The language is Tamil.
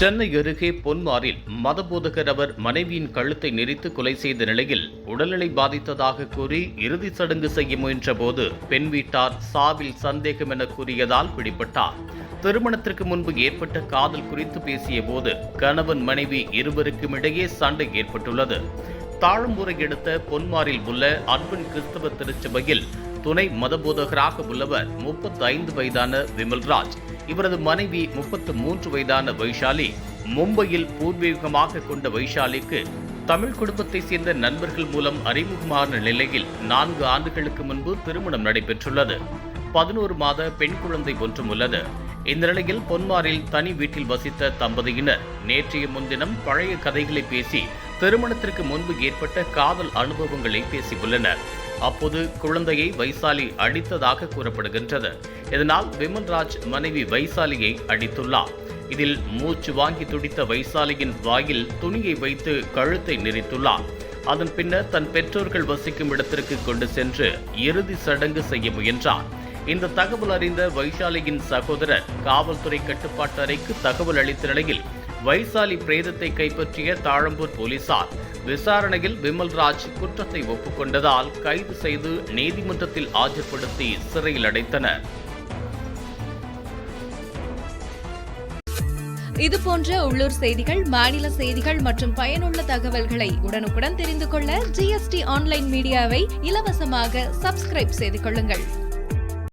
சென்னை அருகே பொன்மாரில் மதபோதகர் அவர் மனைவியின் கழுத்தை நெறித்து கொலை செய்த நிலையில் உடல்நிலை பாதித்ததாக கூறி இறுதி சடங்கு செய்ய முயன்றபோது பெண் வீட்டார் சாவில் சந்தேகம் என கூறியதால் பிடிபட்டார். திருமணத்திற்கு முன்பு ஏற்பட்ட காதல் குறித்து பேசிய போது கணவன் மனைவி இருவருக்கும் இடையே சண்டை ஏற்பட்டுள்ளது. தாழம்பூரை எடுத்த பொன்மாரில் உள்ள அன்பன் கிறிஸ்தவ திருச்சபையில் துணை மதபோதகராக உள்ளவர் முப்பத்தி ஐந்து வயதான விமல்ராஜ். இவரது மனைவி முப்பத்து மூன்று வயதான வைஷாலி மும்பையில் பூர்வீகமாக கொண்ட வைஷாலிக்கு தமிழ் குடும்பத்தைச் சேர்ந்த நண்பர்கள் மூலம் அறிமுகமான நிலையில் நான்கு ஆண்டுகளுக்கு முன்பு திருமணம் நடைபெற்றுள்ளது. பதினோரு மாத பெண் குழந்தை ஒன்றும் உள்ளது. இந்த நிலையில் பொன்மாரில் தனி வீட்டில் வசித்த தம்பதியினர் நேற்றைய முன்தினம் பழைய கதைகளை பேசி திருமணத்திற்கு முன்பு ஏற்பட்ட காதல் அனுபவங்களை பேசியுள்ளனர். அப்போது குழந்தையை வைசாலி அடித்ததாக கூறப்படுகின்றது. இதனால் விமல்ராஜ் மனைவி வைசாலியை அடித்துள்ளார். இதில் மூச்சு வாங்கி துடித்த வைசாலியின் வாயில் துணியை வைத்து கழுத்தை நெறித்துள்ளார் அதன் பின்னர் தன் பெற்றோர்கள் வசிக்கும் இடத்திற்கு கொண்டு சென்று இறுதி சடங்கு செய்ய முயன்றார். இந்த தகவல் அறிந்த வைசாலியின் சகோதரர் காவல்துறை கட்டுப்பாட்டு அறைக்கு தகவல் அளித்த நிலையில் வைசாலி பிரேதத்தை கைப்பற்றிய தாழம்பூர் போலீசார் விசாரணையில் விமல்ராஜ் குற்றத்தை ஒப்புக்கொண்டதால் கைது செய்து நீதிமன்றத்தில் ஆஜர்படுத்தி சிறையில் அடைத்தனர். இது போன்ற உள்ளூர் செய்திகள் மாநில செய்திகள் மற்றும் பயனுள்ள தகவல்களை உடனுக்குடன் தெரிந்து கொள்ள ஜிஎஸ்டி ஆன்லைன் மீடியாவை இலவசமாக சப்ஸ்கிரைப் செய்து கொள்ளுங்கள்.